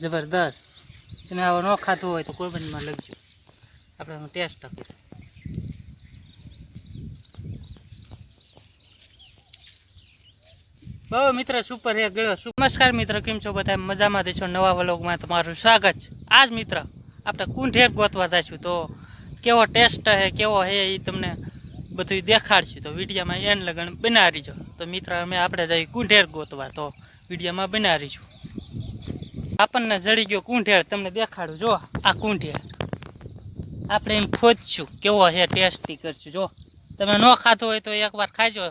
જબરદસ્ત. તમે આવો ન ખાતું હોય તો કોમેન્ટમાં લખજો. આપણે હું ટેસ્ટ આપીએ. બહુ મિત્ર સુપર હે ગયો નમસ્કાર મિત્ર, કેમ છો બધા? મજામાં દેશો નવા વ્લોગમાં તમારું સ્વાગત છે. આજ મિત્ર, આપણે કુંઢેર ગોતવા જઈશું તો કેવો ટેસ્ટ હે કેવો હે એ તમને બધું દેખાડશું. તો વિડીયામાં એન લગન બનાવીજો તો મિત્ર, અમે આપણે જઈએ કુંઢેર ગોતવા તો વિડીયામાં બનાવીશું. આપણને જડી ગયો કુંઢેર, તમને દેખાડું, જો આ કુંઢેર. આપણે એમ ખોજશું કેવો છે ટેસ્ટી કરશું, જો. તમે ન ખાતો હોય તો એકવાર ખાજો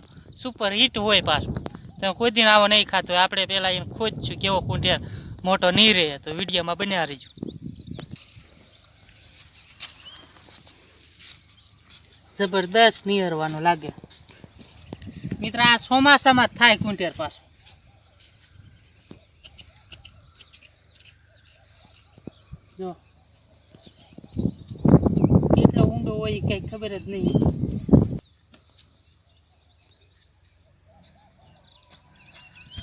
સુપર હિટ હોય પાછું. તમે કોઈ દિન આવો નહીં ખાતો હોય, આપણે પહેલાં એમ ખોજશું કેવો કુંઢેર. મોટો નહીં રહે તો વિડીયોમાં બન્યા રહીજો. જબરદસ્ત નિહરવાનું લાગે. મિત્ર, આ ચોમાસામાં જ થાય કુંઢેર પાછું. જો. કેટલો ઊંડો હોય એ કંઈ ખબર જ નહીં.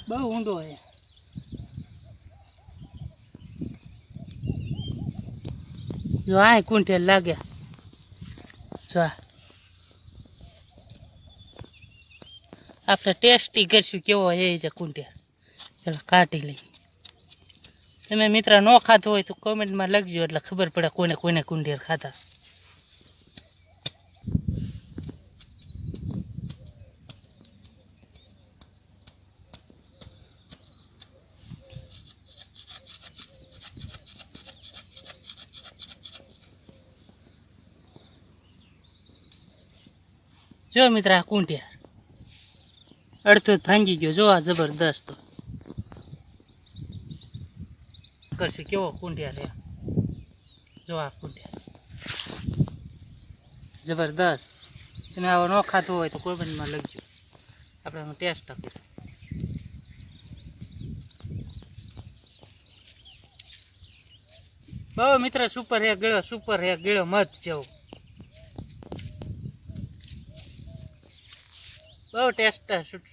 બહુ ઊંડો હોય જો આ કુંઠેલ લાગે. જો આપણે ટેસ્ટી કરશું કેવો એ છે કુંઠે ચાલો કાઢી લઈ તમે મિત્ર ન ખાતો હોય તો કોમેન્ટમાં લખજો એટલે ખબર પડે કોને કોને કુંડેર ખાતા જો મિત્ર આ કુંડિયાર અડધો ભાંગી ગયો. જો આ જબરદસ્ત. કરશે? કેવો કુંઢિયા છે? જો આ કુંઢિયા. જબરદસ્ત. તમે આવો ન ખાતું હોય તો કોમેન્ટમાં લખજો. આપણે એનો ટેસ્ટ આપીએ. બહુ મિત્ર સુપર હે ગળ્યો સુપર હે ગળ્યો મત જેવો. બહુ ટેસ્ટ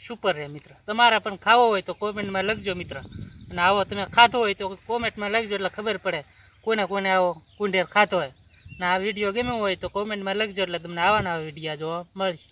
સુપર હે મિત્ર. તમારે પણ ખાવો હોય તો કોમેન્ટમાં લખજો મિત્ર. અને આવો તમે ખાધો હોય તો કોમેન્ટમાં લખજો એટલે ખબર પડે કોને કોને આવો કુંઢેર ખાતો હોય. અને આ વીડિયો ગમ્યો હોય તો કોમેન્ટમાં લખજો એટલે તમને આવવાના વીડિયો જોવા મળશે.